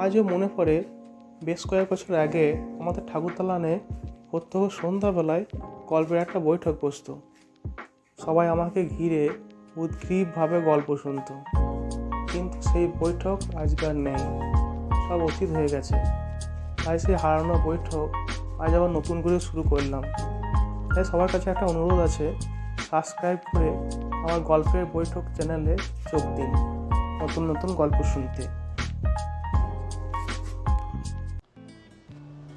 আজও মনে পড়ে, বেশ কয়েক বছর আগে আমাদের ঠাকুরতলানে প্রত্যহ সন্ধ্যাবেলায় গল্পের একটা বৈঠক বসতো। সবাই আমাকে ঘিরে উদ্গ্রীবভাবে গল্প শুনত। কিন্তু সেই বৈঠক আজকে আর নেই, সব অতীত হয়ে গেছে। তাই সেই হারানো বৈঠক আজ আবার নতুন করে শুরু করলাম। তাই সবার কাছে একটা অনুরোধ আছে, সাবস্ক্রাইব করে আমার গল্পের বৈঠক চ্যানেলে যোগ দিন, নতুন নতুন গল্প শুনতে।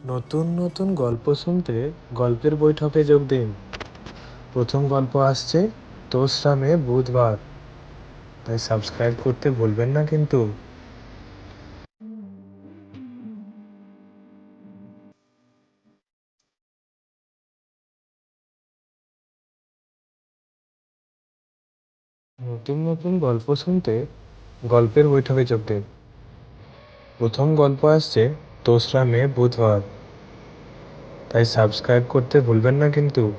নতুন নতুন গল্প শুনতে গল্পের বৈঠকে যোগ দিন। প্রথম গল্প আসছে তোসরামে বুধবার। তাই সাবস্ক্রাইব করতে ভুলবেন না কিন্তু। নতুন নতুন গল্প শুনতে গল্পের বৈঠকে যোগ দিন। প্রথম গল্প আসছে দোসরা মে বুধবার। তাই সাবস্ক্রাইব করতে ভুলবেন না কিন্তু।